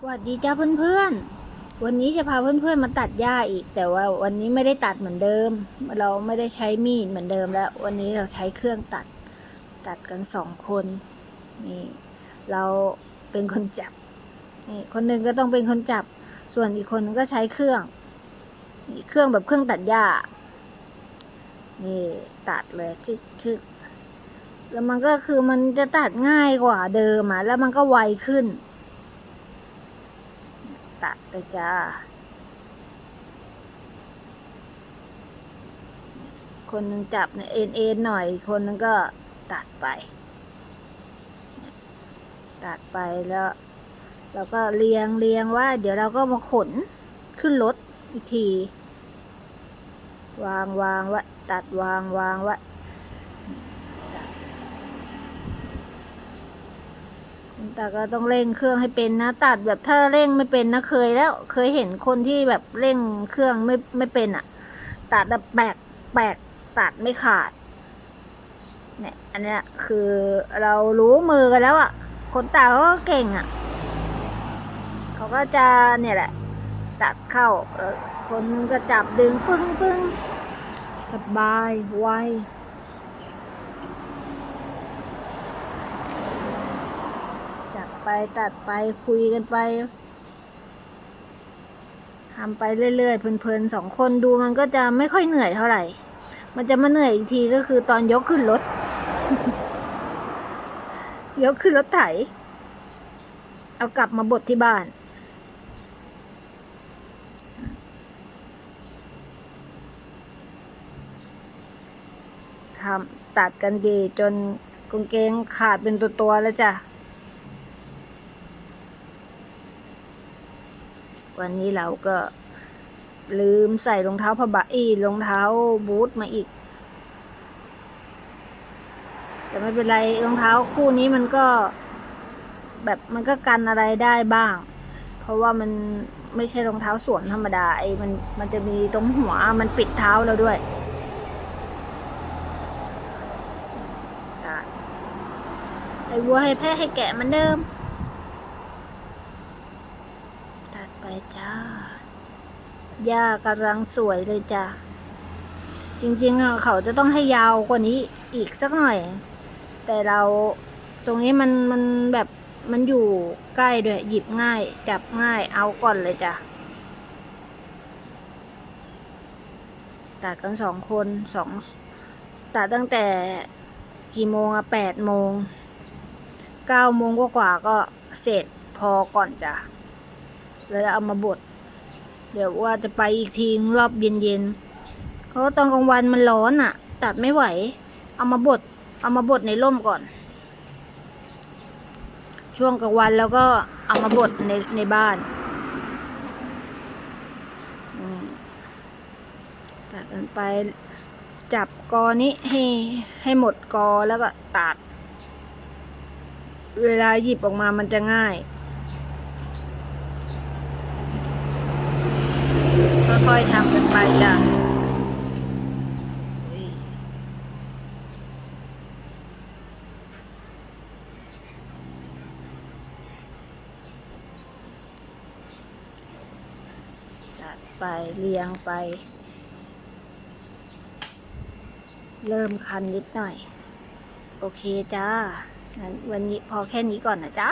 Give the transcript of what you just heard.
สวัสดีจ้าเพื่อนๆ วันนี้จะพาเพื่อนๆมาตัดหญ้าอีก แต่ว่าวันนี้ไม่ได้ตัดเหมือนเดิม เราไม่ได้ใช้มีดเหมือนเดิมแล้ว วันนี้เราใช้เครื่องตัด ตัดกันสองคนนี่ เราเป็นคนจับนี่คนหนึ่งก็ต้องเป็นคนจับ ส่วนอีกคนก็ใช้เครื่องนี่เครื่องแบบเครื่องตัดหญ้านี่ตัดเลยชึกชึกแล้วมันก็คือมันจะตัดง่ายกว่าเดิมอะแล้วมันก็ไวขึ้น ตัดไปจ้า คนหนึ่งจับเนี่ยเอ็นเอ็นหน่อย คนหนึงก็ตัดไป ตัดไปแล้ว เราก็เรียงเรียงว่า เดี๋ยวเราก็มาขนขึ้นรถอีกที วางวางไว้ตัดวางวางไว้ คุณตาก็ต้องเร่งเครื่องให้เป็นนะ ตัดแบบถ้าเร่งไม่เป็นนะเคยแล้ว เคยเห็นคนที่แบบเร่งเครื่องไม่ไม่เป็นอะ ตัดแบบแบกแบกตัดไม่ขาด เนี่ย อันนี้คือเรารู้มือกันแล้วอะ คนตาเขาก็เก่งอะ เขาก็จะเนี่ยแหละ ตัดเข้า คนนึงก็จับดึงปึ้งปึ้งสบายไวจับ ไปตัดไปคุยกันไปทำไปเรื่อยๆเพลินๆสองคนดูมันก็จะไม่ค่อยเหนื่อยเท่าไหร่ มันจะมาเหนื่อยอีกทีก็คือตอนยกขึ้นรถ ยกขึ้นรถไถ เอากลับมาบดที่บ้าน ทำตัดกันดีจนกางเกงขาดเป็นตัวตัวๆแล้วจ้ะ วันนี้เราก็ลืมใส่รองเท้าผ้าใบรองเท้าบูทมาอีก แต่ไม่เป็นไรรองเท้าคู่นี้มันก็ แบบมันก็กันอะไรได้บ้าง เพราะว่ามันไม่ใช่รองเท้าสวมธรรมดาไอ้มันมันจะมีตรงหัวมันปิดเท้าเราด้วยไอ้วัวให้แพะให้แกะมันเดิม ตั ดไปจ้า หญ้ากำลังสวยเลยจ้ะ จริงๆอะเขาจะต้องให้ยาวกว่านี้อีกสักหน่อย แต่เราตรงนี้มันมันแบบมันอยู่ใกล้ด้วยหยิบง่าย จับง่ายเอาก่อนเลยจ้ะตัดกันสองคนสองตัดตั้งแต่กี่โมงอะแปดโมงเก้าโมงกว่าก็เสร็จพอก่อนจ้ะ แล้วเอามาบด เดี๋ยวว่าจะไปอีกทีรอบเย็นๆเพราะตอนกลางวันมันร้อนอะตัดไม่ไหว เอามาบด เอามาบดในร่มก่อน ช่วงกลางวันแล้วก็เอามาบดในในบ้านอืมตัดกันไปจับกอนี้ให้ให้หมดกอแล้วก็ตัด เวลาหยิบออกมามันจะง่าย ค่ อยๆทำกันไปจ้ะตัดไปเรียงไป เริ่มคันนิดหน่อย โอเคจ้างั้นวันนี้พอแค่นี้ก่อนนะจ๊ะ